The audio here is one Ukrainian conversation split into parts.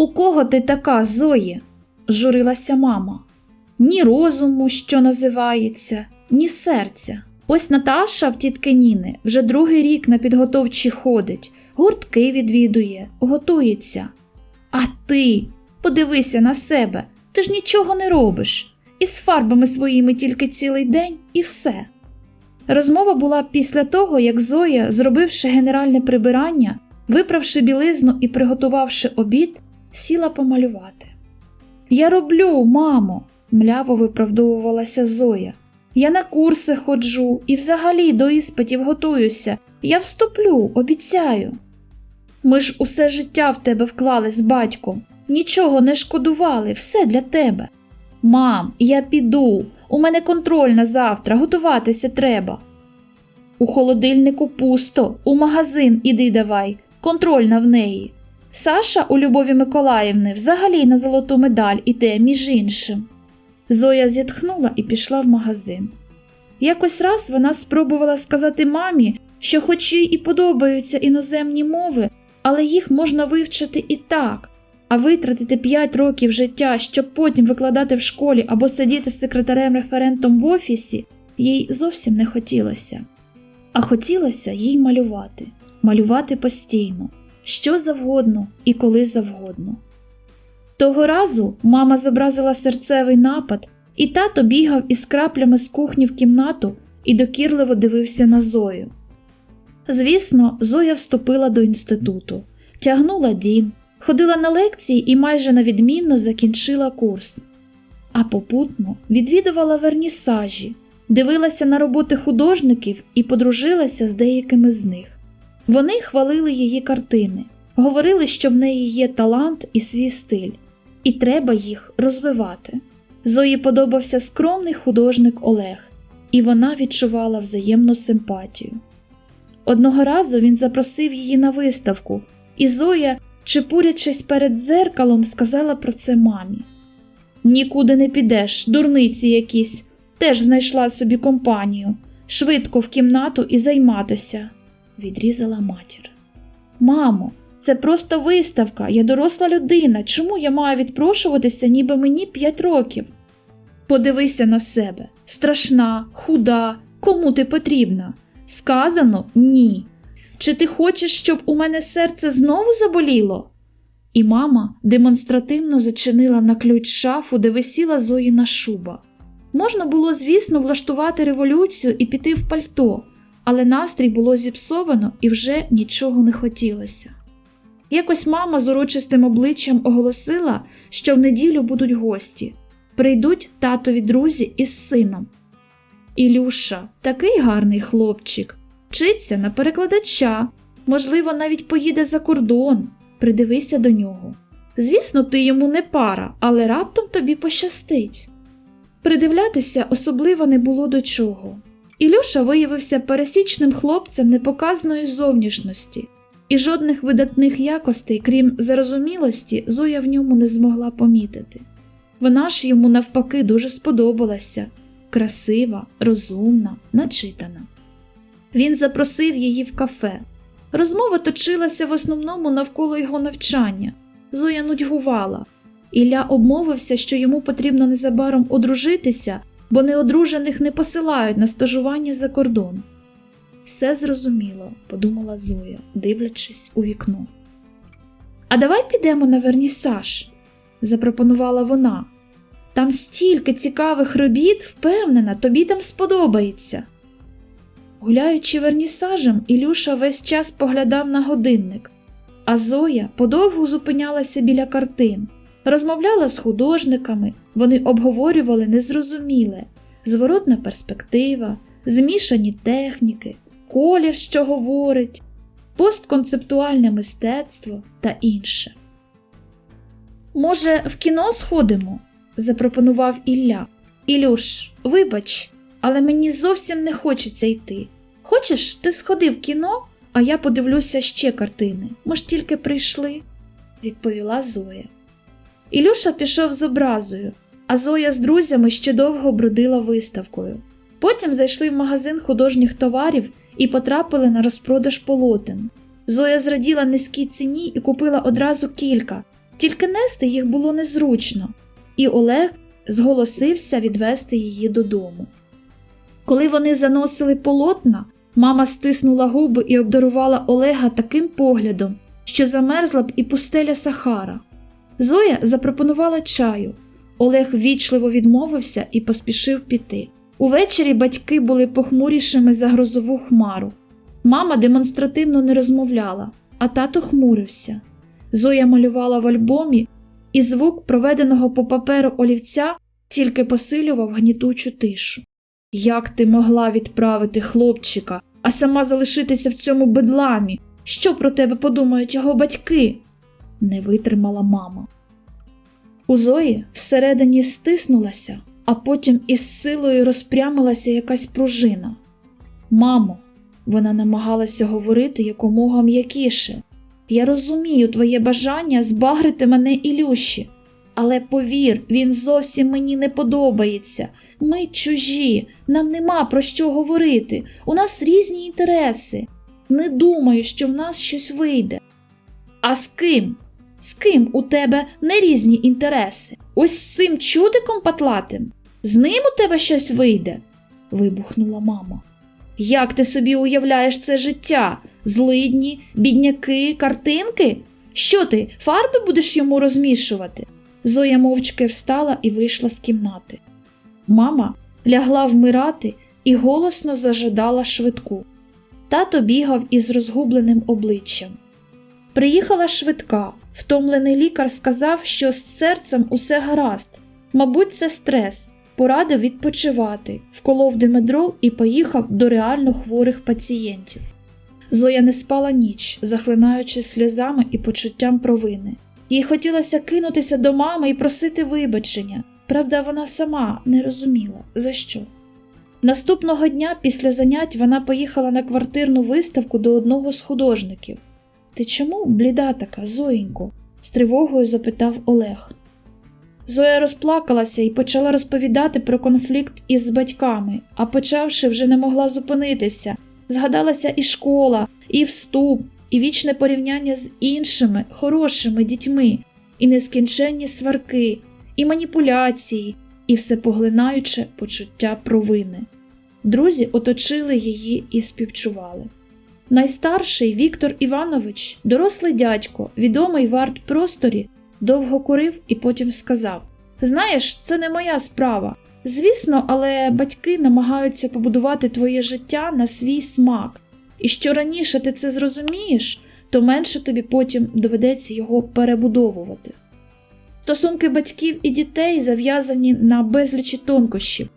У кого ти така, Зої? журилася мама. Ні розуму, що називається, ні серця. Ось Наташа в тітки Ніни вже другий рік на підготовчі ходить, гуртки відвідує, готується. А ти подивися на себе, ти ж нічого не робиш. Із фарбами своїми тільки цілий день і все. Розмова була після того, як Зоя, зробивши генеральне прибирання, виправши білизну і приготувавши обід, сіла помалювати. Я роблю, мамо, мляво виправдовувалася Зоя. Я на курси ходжу і взагалі до іспитів готуюся. Я вступлю, обіцяю. Ми ж усе життя в тебе вклали з батьком, нічого не шкодували, все для тебе. Мам, я піду, у мене контроль на завтра, готуватися треба. У холодильнику пусто, у магазин іди давай, контрольна в неї. Саша у Любові Миколаївни взагалі на золоту медаль іде, між іншим. Зоя зітхнула і пішла в магазин. Якось раз вона спробувала сказати мамі, що, хоч їй і подобаються іноземні мови, але їх можна вивчити і так, а витратити 5 років життя, щоб потім викладати в школі або сидіти з секретарем-референтом в офісі, їй зовсім не хотілося. А хотілося їй малювати, малювати постійно, що завгодно і коли завгодно. Того разу мама зобразила серцевий напад, і тато бігав із краплями з кухні в кімнату і докірливо дивився на Зою. Звісно, Зоя вступила до інституту, тягнула дім, ходила на лекції і майже на відмінно закінчила курс. А попутно відвідувала вернісажі, дивилася на роботи художників і подружилася з деякими з них. Вони хвалили її картини, говорили, що в неї є талант і свій стиль, і треба їх розвивати. Зої подобався скромний художник Олег, і вона відчувала взаємну симпатію. Одного разу він запросив її на виставку, і Зоя, чепурячись перед дзеркалом, сказала про це мамі. Нікуди не підеш, дурниці якісь, теж знайшла собі компанію, швидко в кімнату і займатися, відрізала матір. Мамо, це просто виставка, я доросла людина. Чому я маю відпрошуватися, ніби мені п'ять років? Подивися на себе страшна, худа, кому ти потрібна? Сказано ні. Чи ти хочеш, щоб у мене серце знову заболіло? І мама демонстративно зачинила на ключ шафу, де висіла Зоїна шуба. Можна було, звісно, влаштувати революцію і піти в пальто, але настрій було зіпсовано і вже нічого не хотілося. Якось мама з урочистим обличчям оголосила, що в неділю будуть гості. Прийдуть татові друзі із сином. Ілюша, такий гарний хлопчик, вчиться на перекладача, можливо, навіть поїде за кордон. Придивися до нього. Звісно, ти йому не пара, але раптом тобі пощастить. Придивлятися особливо не було до чого. Ілюша виявився пересічним хлопцем непоказної зовнішності, і жодних видатних якостей, крім зарозумілості, Зоя в ньому не змогла помітити. Вона ж йому навпаки дуже сподобалася красива, розумна, начитана. Він запросив її в кафе. Розмова точилася в основному навколо його навчання. Зоя нудьгувала. Ілля обмовився, що йому потрібно незабаром одружитися, бо неодружених не посилають на стажування за кордон. Все зрозуміло, подумала Зоя, дивлячись у вікно. А давай підемо на вернісаж, запропонувала вона. Там стільки цікавих робіт, впевнена, тобі там сподобається. Гуляючи вернісажем, Ілюша весь час поглядав на годинник, а Зоя подовгу зупинялася біля картин, розмовляла з художниками, вони обговорювали незрозуміле, зворотна перспектива, змішані техніки, колір, що говорить, постконцептуальне мистецтво та інше. Може, в кіно сходимо? запропонував Ілля. Ілюш, вибач, але мені зовсім не хочеться йти. Хочеш, ти сходи в кіно, а я подивлюся ще картини. Ми ж тільки прийшли, відповіла Зоя. Ілюша пішов з образою, а Зоя з друзями ще довго бродила виставкою. Потім зайшли в магазин художніх товарів і потрапили на розпродаж полотен. Зоя зраділа низькій ціні і купила одразу кілька, тільки нести їх було незручно, і Олег зголосився відвести її додому. Коли вони заносили полотна, мама стиснула губи і обдарувала Олега таким поглядом, що замерзла б і пустеля Сахара. Зоя запропонувала чаю. Олег вічливо відмовився і поспішив піти. Увечері батьки були похмурішими за грозову хмару. Мама демонстративно не розмовляла, а тато хмурився. Зоя малювала в альбомі, і звук проведеного по паперу олівця тільки посилював гнітучу тишу. Як ти могла відправити хлопчика, а сама залишитися в цьому бедламі? Що про тебе подумають його батьки? Не витримала мама. У Зої всередині стиснулася, а потім із силою розпрямилася якась пружина. Мамо, вона намагалася говорити якомога м'якіше. Я розумію твоє бажання збагрити мене Ілюші, але повір, він зовсім мені не подобається. Ми чужі, нам нема про що говорити. У нас різні інтереси. Не думаю, що в нас щось вийде. А з ким? З ким у тебе не різні інтереси? Ось з цим чудиком патлатим? З ним у тебе щось вийде? вибухнула мама. Як ти собі уявляєш це життя? Злидні, бідняки, картинки? Що ти, фарби будеш йому розмішувати? Зоя мовчки встала і вийшла з кімнати. Мама лягла вмирати і голосно зажадала швидку. Тато бігав із розгубленим обличчям. Приїхала швидка. Втомлений лікар сказав, що з серцем усе гаразд. Мабуть, це стрес. Порадив відпочивати, вколов димедрол і поїхав до реально хворих пацієнтів. Зоя не спала ніч, захлинаючись сльозами і почуттям провини. Їй хотілося кинутися до мами і просити вибачення. Правда, вона сама не розуміла, за що. Наступного дня після занять вона поїхала на квартирну виставку до одного з художників. Ти чому бліда така, Зоєнько? з тривогою запитав Олег. Зоя розплакалася і почала розповідати про конфлікт із батьками, а почавши, вже не могла зупинитися. Згадалася і школа, і вступ, і вічне порівняння з іншими хорошими дітьми, і нескінченні сварки, і маніпуляції, і всепоглинаюче почуття провини. Друзі оточили її і співчували. Найстарший Віктор Іванович, дорослий дядько, відомий в арт-просторі, довго курив і потім сказав: Знаєш, це не моя справа. Звісно, але батьки намагаються побудувати твоє життя на свій смак, і що раніше ти це зрозумієш, то менше тобі потім доведеться його перебудовувати. Стосунки батьків і дітей зав'язані на безлічі тонкощів.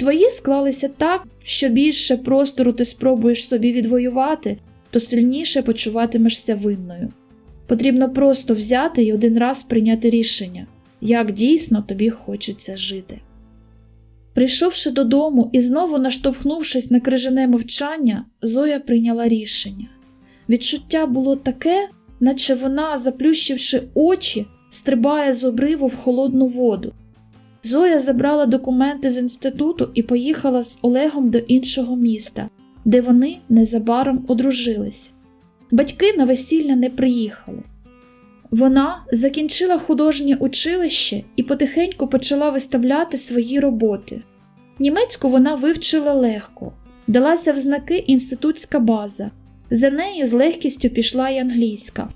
Твої склалися так, що більше простору ти спробуєш собі відвоювати, то сильніше почуватимешся винною. Потрібно просто взяти і один раз прийняти рішення, як дійсно тобі хочеться жити. Прийшовши додому і знову наштовхнувшись на крижане мовчання, Зоя прийняла рішення. Відчуття було таке, наче вона, заплющивши очі, стрибає з обриву в холодну воду. Зоя забрала документи з інституту і поїхала з Олегом до іншого міста, де вони незабаром одружилися. Батьки на весілля не приїхали. Вона закінчила художнє училище і потихеньку почала виставляти свої роботи. Німецьку вона вивчила легко, далася в знаки інститутська база, за нею з легкістю пішла й англійська.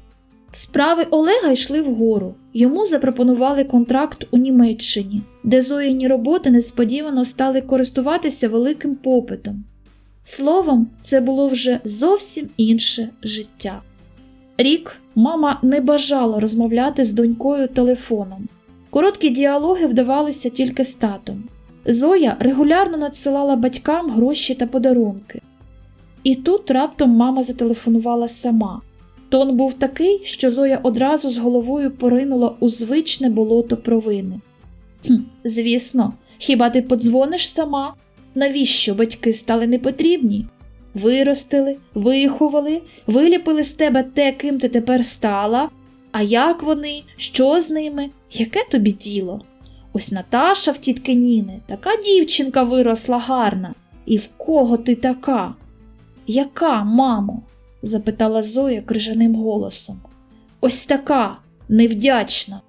Справи Олега йшли вгору. Йому запропонували контракт у Німеччині, де Зоїні роботи несподівано стали користуватися великим попитом. Словом, це було вже зовсім інше життя. Рік мама не бажала розмовляти з донькою телефоном. Короткі діалоги вдавалися тільки з татом. Зоя регулярно надсилала батькам гроші та подарунки. І тут раптом мама зателефонувала сама. Тон був такий, що Зоя одразу з головою поринула у звичне болото провини. «Хм, Звісно, хіба ти подзвониш сама? Навіщо батьки стали непотрібні? Виростили, виховали, виліпили з тебе те, ким ти тепер стала. А як вони, що з ними, яке тобі діло? Ось Наташа в тітки Ніни, така дівчинка виросла гарна. І в кого ти така? Яка, мамо? Запитала Зоя крижаним голосом. Ось така, невдячна.